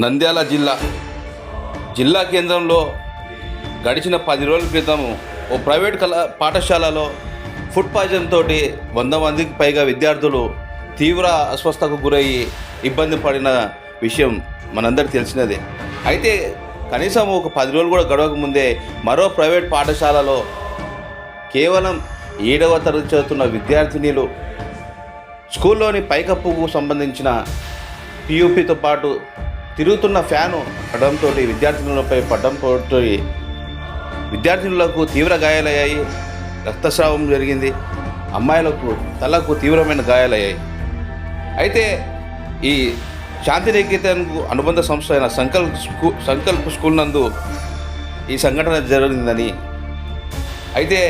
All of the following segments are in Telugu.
నంద్యాల జిల్లా. జిల్లా కేంద్రంలో గడిచిన పది రోజుల క్రితం ఓ ప్రైవేట్ కళా పాఠశాలలో ఫుడ్ పాయిజన్ తోటి వంద మందికి పైగా విద్యార్థులు తీవ్ర అస్వస్థకు గురయ్యి ఇబ్బంది పడిన విషయం మనందరికి తెలిసినదే. అయితే కనీసం ఒక పది రోజులు కూడా గడవక ముందే మరో ప్రైవేట్ పాఠశాలలో కేవలం ఏడవ తరగతి చదువుతున్న విద్యార్థినిలు స్కూల్లోని పైకప్పుకు సంబంధించిన పియూపీతో పాటు తిరుగుతున్న ఫ్యాను పడడంతో విద్యార్థినులపై పడడంతో విద్యార్థినులకు తీవ్ర గాయాలయ్యాయి. రక్తస్రావం జరిగింది. అమ్మాయిలకు తలకు తీవ్రమైన గాయాలయ్యాయి. అయితే ఈ శాంతినికేతన్కు అనుబంధ సంస్థ అయిన సంకల్ప్ స్కూ సంకల్ప్ స్కూల్ నందు ఈ సంఘటన జరిగిందని. అయితే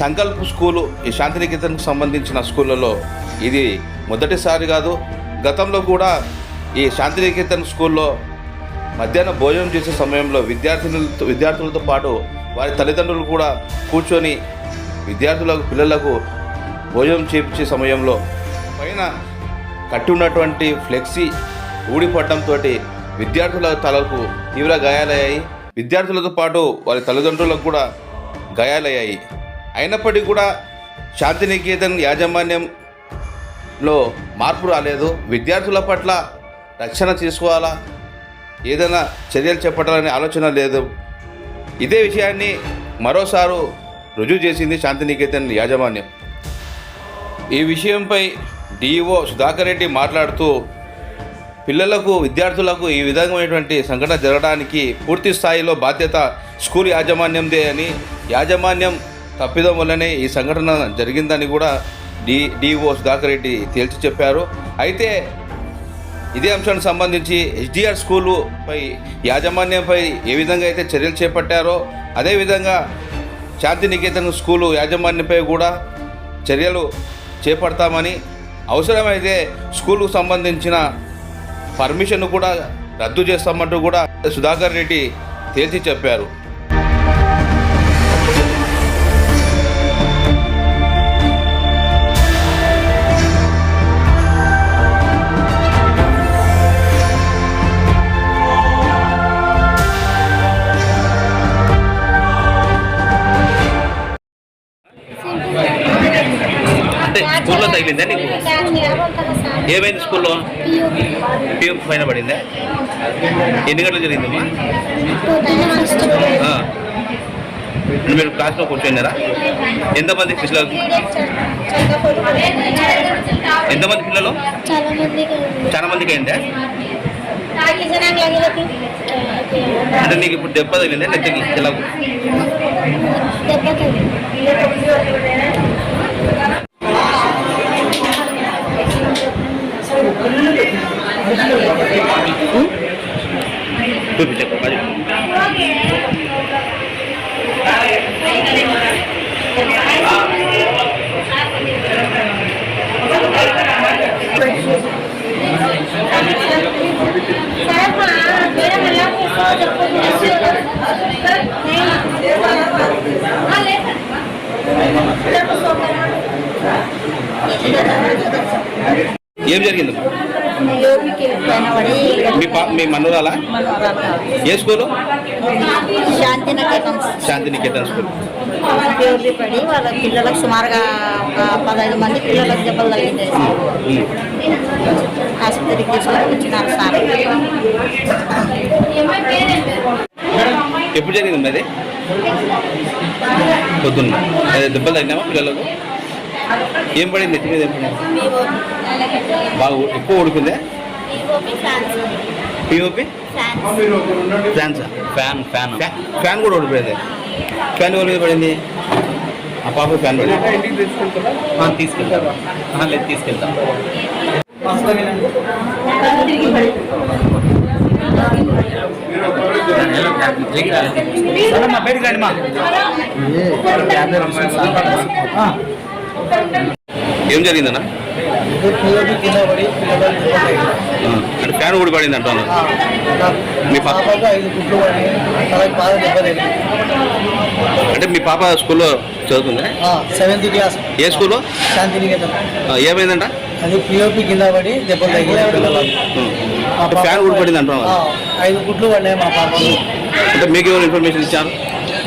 సంకల్ప్ స్కూలు ఈ శాంతినికేతన్కు సంబంధించిన స్కూళ్ళలో ఇది మొదటిసారి కాదు. గతంలో కూడా ఈ శాంతినికేతన్ స్కూల్లో మధ్యాహ్నం భోజనం చేసే సమయంలో విద్యార్థినులతో విద్యార్థులతో పాటు వారి తల్లిదండ్రులు కూడా కూర్చొని విద్యార్థులకు పిల్లలకు భోజనం చేపించే సమయంలో పైన కట్టి ఉన్నటువంటి ఫ్లెక్సీ ఊడిపడడంతో విద్యార్థుల తలకు తీవ్ర గాయాలయ్యాయి. విద్యార్థులతో పాటు వారి తల్లిదండ్రులకు కూడా గాయాలయ్యాయి. అయినప్పటికీ కూడా శాంతినికేతన్ యాజమాన్యంలో మార్పు రాలేదు. విద్యార్థుల పట్ల రక్షణ తీసుకోవాలా? ఏదైనా చర్యలు చేపట్టాలనే ఆలోచన లేదు. ఇదే విషయాన్ని మరోసారి రుజువు చేసింది శాంతినికేతన్ యాజమాన్యం. ఈ విషయంపై డిఈఓ సుధాకర్ రెడ్డి మాట్లాడుతూ పిల్లలకు విద్యార్థులకు ఈ విధమైనటువంటి సంఘటన జరగడానికి పూర్తి స్థాయిలో బాధ్యత స్కూల్ యాజమాన్యందే అని యాజమాన్యం తప్పిదం వల్లనే ఈ సంఘటన జరిగిందని కూడా డి డిఓ సుధాకర్ రెడ్డి తేల్చి చెప్పారు. అయితే ఇదే అంశానికి సంబంధించి హెచ్డిఆర్ స్కూలుపై యాజమాన్యంపై ఏ విధంగా అయితే చర్యలు చేపట్టారో అదేవిధంగా శాంతినికేతన్ స్కూలు యాజమాన్యంపై కూడా చర్యలు చేపడతామని అవసరమైతే స్కూలుకు సంబంధించిన పర్మిషన్ కూడా రద్దు చేస్తామంటూ కూడా సుధాకర్ రెడ్డి తేల్చి చెప్పారు. ఏమైంది స్కూల్లో? పిఎఫ్ పైన పడిందా? ఎన్ని గంటలు జరిగిందమ్మా? మీరు క్లాస్లో కూర్చోన్నారా? ఎంతమంది పిల్లలు? ఎంతమంది పిల్లలు? చాలా మందికి అయిందా? అంటే నీకు ఇప్పుడు దెబ్బ తగిలిందా? నెత్తికి ఇలా ఏం పడి మీ పా మీ మనోరాలా? ఏ స్కూలు? శాంతినికేతన్ స్కూల్. యోగి పడి వాళ్ళ పిల్లలకు సుమారుగా ఒక పదహైదు మంది పిల్లలకు దెబ్బలు తగిలింది. ఆసుపత్రికి తీసుకొని వచ్చినారు సార్. ఎప్పుడు జరిగింది అది పొద్దున్న. దెబ్బలు తగినామా పిల్లలకు? ఏం పడింది? నెత్తి మీద ఏం పడింది? బాగా ఎక్కువ ఉడికిందే పిఓపి ఫ్యాన్సా. Fan fan. ఫ్యా- ఫ్యాన్ కూడా ఓడిపోయింది. ఫ్యాన్ ఎవరి మీద పడింది? ఆ పాప ఫ్యాన్ పడింది. తీసుకెళ్తాం లేదు తీసుకెళ్తాం. సరేమ్మా, బయటికి రండి మా. ఏం జరిగిందన్న? అంటే ఫ్యాన్ కూడా పడింది అంటాను మీ పాప అంటే మీ పాప స్కూల్లో చదువుతుందా? సెవెంత్ క్లాస్ ఏ స్కూల్లో? శాంతినికేతన్. ఏమైందంట? అది పిఓపి కింద పడి దెబ్బలు అంటే ఫ్యాన్ ఊడిపడింది అంటున్నారు ఆ, ఐదు గుడ్లు పడినాయి మా పాప అంటే మీకు ఎవరు ఇన్ఫర్మేషన్ ఇచ్చారు?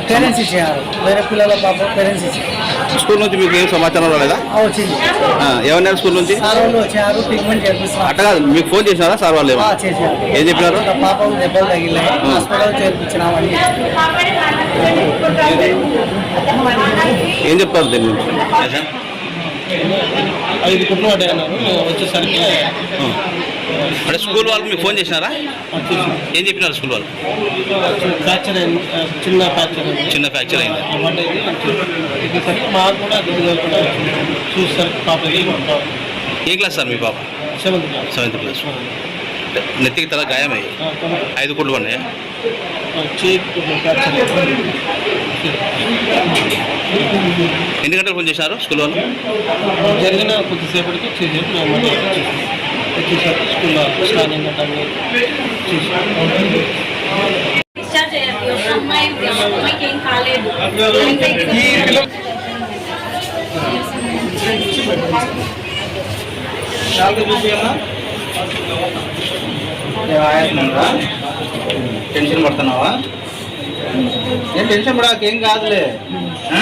పేరెంట్స్ ఇచ్చారు. వేరే పిల్లల పాప పేరెంట్స్ ఇచ్చారు. స్కూల్ నుంచి మీకు ఏం సమాచారం రాలేదా? ఆ, వచ్చింది. ఆ, ఏమన్నారు స్కూల్ నుంచి? సార్ వాళ్ళు వచ్చారు ట్రీట్మెంట్ చేపిస్తున్నారు. అట్ట కాదు మీకు ఫోన్ చేసినారా? సార్ వాళ్ళు ఆ, ఏమో చేశారు ఏం చెప్పినారు? ఇంకా పాపకు దెబ్బలు తగిలినాయి. హాస్పిటల్ చేర్పించినామని ఏం చెప్తారు దీని గురించి? ఐదు పడ్డాయి అన్నారు వచ్చేసరికి అంటే స్కూల్ వాళ్ళు మీకు ఫోన్ చేసినారా? ఏం చెప్పినారు స్కూల్ వాళ్ళు? ఫ్రాక్చర్ అయింది. చిన్న ఫ్రాక్చర్ అయింది. చిన్న ఫ్రాక్చర్ అయింది. మాకు కూడా పాప ఏ క్లాస్ సార్ మీ పాప? సెవెంత్ క్లాస్ సెవెంత్ క్లాస్ నెత్తికి తల గాయమయ్యి. ఐదు కుట్లు ఉన్నాయి ఎన్ని గంటలకు ఫోన్ చేసినారు స్కూల్ వాళ్ళు? జరిగిన కొద్దిసేపటికి చేసి స్కూల్లో స్కానింగ్ అన్నీ టెన్షన్ పడుతున్నావా? ఏం టెన్షన్ పడాకేం కాదులే. ఆ?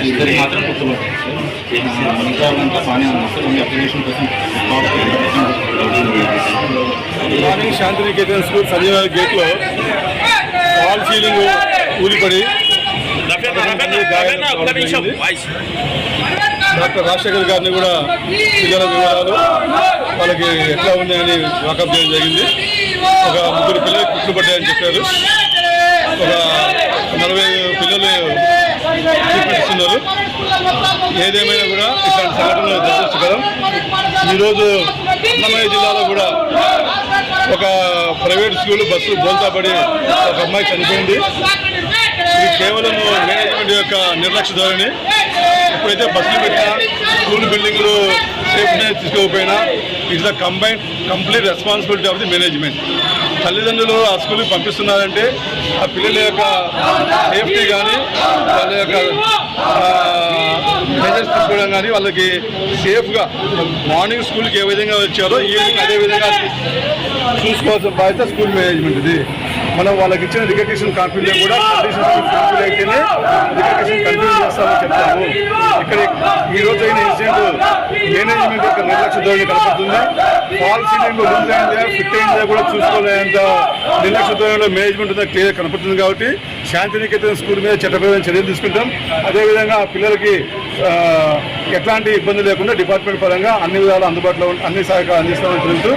ఇద్దరికి మాత్రం బాగానే అప్లికేషన్ కోసం మార్నింగ్ శాంతినికేతన్ స్కూల్ సంజయ్ గేట్లో వాల్ సీలింగ్ ఊలిపడి డాక్టర్ రాజశేఖర్ గారిని కూడా పిల్లల వివరాలు వాళ్ళకి ఎట్లా ఉన్నాయని వాకప్ చేయడం జరిగింది. ఒక ముగ్గురు పిల్లలు కుట్లు పడ్డాయని చెప్పారు. ఒక నలభై పిల్లలు చూపిస్తున్నారు ఏదేమైనా కూడా ఇట్లాంటి సంఘటనలు దురదృష్టకరం ఈరోజు అన్నమయ్య జిల్లాలో కూడా ఒక ప్రైవేట్ స్కూల్ బస్సు బోల్తాపడి ఒక అమ్మాయి చనిపోయింది. ఇది కేవలం మేనేజ్మెంట్ యొక్క నిర్లక్ష్య ధోరణి. ఎప్పుడైతే బస్సులు పెట్టినా స్కూల్ బిల్డింగ్లో safety తీసుకోకపోయినా it's the combine complete responsibility of the management. తల్లిదండ్రులు ఆ స్కూల్కి పంపిస్తున్నారంటే ఆ పిల్లల యొక్క సేఫ్టీ కానీ వాళ్ళ యొక్క మెజర్స్ తీసుకోవడం కానీ వాళ్ళకి సేఫ్గా మార్నింగ్ స్కూల్కి ఏ విధంగా వచ్చారో ఈవినింగ్ అదే విధంగా చూసుకోవాల్సిన బాధ్యత స్కూల్ మేనేజ్మెంట్ ఇది మనం వాళ్ళకి ఇచ్చిన రికగ్నిషన్ కాపీలో కూడా కండిషన్స్ అయితేనే రికగ్నిషన్ కంటిన్యూ చేస్తామని చెప్తాము. ఇక్కడ ఈ రోజు అయిన ఇన్సిడెంట్ మేనేజ్మెంట్ యొక్క నిర్లక్ష్య ధోరణి కనపడుతుంది. పాలసీ సీలింగ్ లూజ్ అయిందా ఫిట్ అయిందా కూడా చూసుకోలేంత నిర్లక్ష్య ధోరణిలో మేనేజ్మెంట్ ఉందా క్లియర్ కనపడుతుంది కాబట్టి శాంతినికేతన్ స్కూల్ మీద చట్టపరమైన చర్యలు తీసుకుంటాం. అదేవిధంగా ఆ పిల్లలకి ఎట్లాంటి ఇబ్బంది లేకుండా డిపార్ట్మెంట్ పరంగా అన్ని విధాలు అందుబాటులో అన్ని సహకారం అందిస్తామని తెలుస్తూ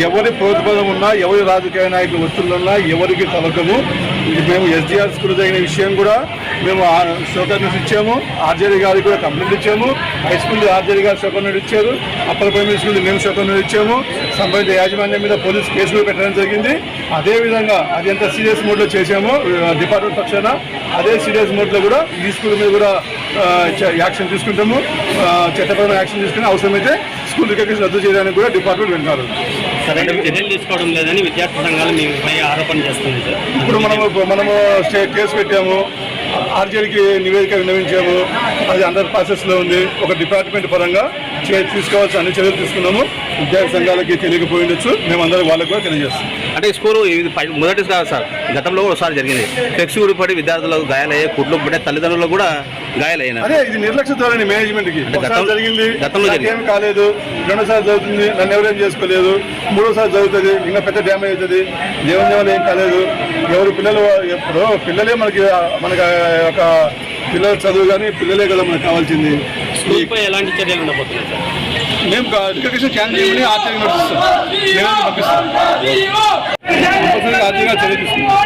ఎవరి ప్రోత్పదం ఉన్నా ఎవరి రాజకీయ నాయకులు ఒత్తిళ్ళున్నా ఎవరికి తలకము ఇది మేము ఎస్డిఆర్ స్కూల్ జరిగిన విషయం కూడా మేము షోకర్ నోటీస్ ఇచ్చాము. ఆర్జేడీ గారికి కూడా కంప్లైంట్ ఇచ్చాము. హై స్కూల్ ఆర్జేడీ గారు షోకర్ నోటీస్ ఇచ్చారు. అప్పర్ ప్రైమరీ స్కూల్ మేము షోకర్ నోటీస్ ఇచ్చాము. సంబంధిత యాజమాన్యం మీద పోలీస్ కేసు కూడా పెట్టడం జరిగింది. అదేవిధంగా అది ఎంత సీరియస్ మోడ్లో చేశామో డిపార్ట్మెంట్ పక్షాన అదే సీరియస్ మోడ్లో కూడా ఈ స్కూల్ మీద కూడా యాక్షన్ తీసుకుంటాము. చట్టపరమైన యాక్షన్ తీసుకుని అవసరమైతే స్కూల్ రికగ్నిషన్ రద్దు చేయడానికి కూడా డిపార్ట్మెంట్ వెంటారు చర్యలు తీసుకోవడం లేదని విద్యార్థి సంఘాలు మీపై ఆరోపణ చేస్తున్నాయి సార్. ఇప్పుడు మనము మనము కేసు పెట్టాము. ఆర్జేడీకి నివేదిక విన్నవించాము. అది అండర్ ప్రాసెస్లో ఉంది. ఒక డిపార్ట్మెంట్ పరంగా తీసుకోవాల్సిన అన్ని చర్యలు తీసుకున్నాము. విద్యార్థి సంఘాలకి తెలియకపోయి ఉండొచ్చు. మేమందరం వాళ్ళకి కూడా తెలియజేస్తాం. అంటే స్కూల్ మొదటి కాదు సార్. గతంలో కూడా ఒకసారి జరిగింది. ఫ్లెక్సీ ఊడిపడి విద్యార్థులకు గాయాలయ్యాయి కుట్లు పడే తల్లిదండ్రులకు కూడా గాయాలయ్యాయి అదే ఇది నిర్లక్ష్య ధోరణి మేనేజ్మెంట్కి అంటే ఒకసారి గతం- జరిగింది గతంలో. నాకేం కాలేదు రెండోసారి జరుగుతుంది నన్ను ఎవరేం చేసుకోలేదు మూడోసారి జరుగుతుంది ఇంకా పెద్ద డ్యామేజ్ అవుతుంది. దేవుని దేవుని ఏం కాలేదు. ఎవరు పిల్లలు ఎప్పుడు పిల్లలే మనకి మనకి ఒక పిల్లల చదువు కానీ పిల్లలే కదా మనకు కావాల్సింది. స్కూల్పై ఎలాంటి చర్యలు ఉండబోతున్నాయి సార్? మేము రికగ్నిషన్ క్యాన్సిల్ చేయమని ఆర్టీఐ నోటీస్ ఇస్తాం పంపిస్తాం కంపల్సరీగా ఆర్టీఐగా చర్య తీసుకుంటాం